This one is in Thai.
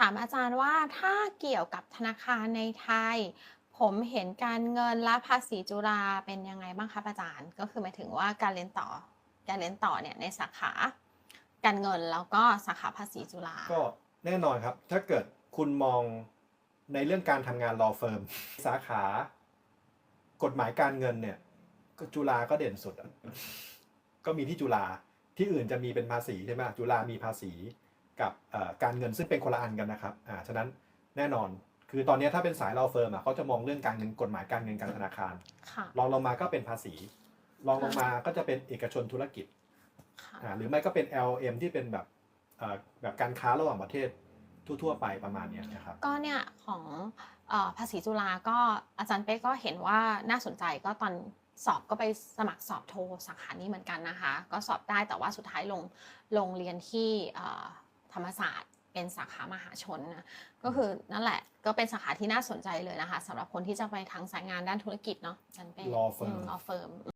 ถามอาจารย์ว่าถ้าเกี่ยวกับธนาคารในไทย ผมเห็นการเงินและภาษีจุฬาเป็นยังไงบ้างครับอาจารย์ ก็คือหมายถึงว่าการเรียนต่อการเรียนต่อเนี่ยในสาขา การเงินแล้วก็สาขาภาษีจุฬาก็แน่นอนครับ ถ้าเกิดคุณมองในเรื่องการทำงาน law firm สาขา กฎหมายการเงินเนี่ยก็จุฬาก็เด่นสุด ก็มีที่จุฬาที่อื่นจะมีเป็นภาษีใช่ไหมจุฬามีภาษี กับเอ่อการเงินซึ่งเป็นคนละอันกันนะครับอ่าฉะนั้นแน่นอนคือตอนนี้ถ้าเป็นสาย law firm อะเขาจะมองเรื่องการเงินกฎหมายการเงินการธนาคารค่ะรองลงมาก็เป็นภาษีรองลงมาก็จะเป็นเอกชนธุรกิจค่ะอ่าหรือไม่ก็เป็น LM ที่เป็นแบบเอ่อแบบการค้าระหว่างประเทศทั่วๆไปประมาณเนี้ยนะครับก็เนี่ยของเออภาษีจุฬาก็อาจารย์เป้ก็เห็นว่าน่าสนใจก็ตอนสอบก็ไปสมัครสอบโทสาขานี้เหมือนกันนะคะ ก็สอบได้แต่ว่าสุดท้ายลงลงเรียนที่เอ่อ ธรรมศาสตร์ เป็นสาขามหาชนนะก็คือนั่นแหละก็เป็นสาขาที่น่าสนใจเลยนะคะสำหรับคนที่จะไปทางสายงานด้านธุรกิจเนาะอาจารย์เป้ Law firm ลอเฟิร์ม